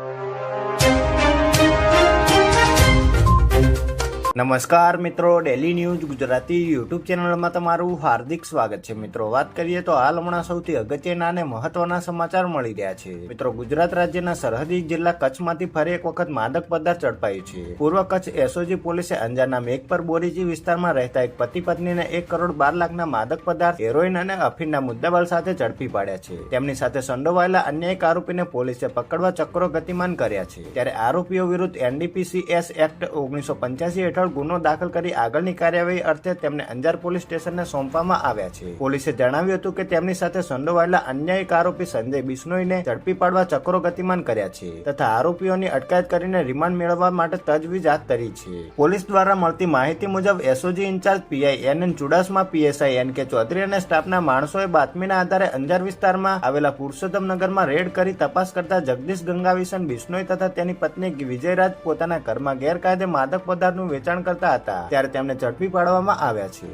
you. નમસ્કાર મિત્રો daily news Gujarati YouTube ચેનલમાં તમારું હાર્દિક સ્વાગત છે. મિત્રો, વાત કરીએ તો હાલ હમણાં સૌથી અગત્યના અને મહત્વના સમાચાર મળી રહ્યા છે. મિત્રો, ગુજરાત રાજ્યના સરહદી જિલ્લા કચ્છમાંથી ફરી એક વખત માદક પદાર્થ ઝડપાયું છે. પૂર્વ કચ્છ એસઓજી પોલીસે અંજારના મેઘપર બોરીજી વિસ્તારમાં રહેતા એક પતિ પત્નીને એક કરોડ બાર લાખના માદક પદાર્થ હેરોઇન અને અફીનના મુદ્દાબાલ સાથે ઝડપી પાડ્યા છે. તેમની સાથે સંડોવાયેલા અન્ય એક આરોપીને પોલીસે પકડવા ચક્રો ગતિમાન કર્યા છે. ત્યારે આરોપીઓ વિરુદ્ધ એનડીપીસીએસ એક્ટ ઓગણીસો પંચ્યાસી હેઠળ ગુનો દાખલ કરી આગળની કાર્યવાહી અર્થે તેમને અંજાર પોલીસ સ્ટેશનને સોંપવામાં આવ્યા છે. પોલીસે જણાવ્યું હતું કે તેમની સાથે સંડોવાયેલા અન્ય એક આરોપી સંજય બિશ્નોઈને ઝડપી પાડવા ચક્રો ગતિમાન કર્યા છે તથા આરોપીઓની અટકાયત કરીને રિમાન્ડ મેળવવા માટે તજવીજ હાથ ધરી છે. પોલીસ દ્વારા મળતી માહિતી મુજબ SOG in charge PI N N Chudasama, PSI N K Chaudhary અને સ્ટાફના માણસોએ બાતમીના આધારે અંજાર વિસ્તારમાં આવેલા પુરુષોત્તમ નગરમાં રેડ કરી તપાસ કરતા જગદીશ ગંગાવિશન બિશ્નોઈ તથા તેની પત્ની વિજયરાજ પોતાના ઘરમાં ગેરકાયદે માદક પદાર્થનું વેચાણ કરતા હતા ત્યારે તેમને ઝડપી પાડવામાં આવ્યા છે.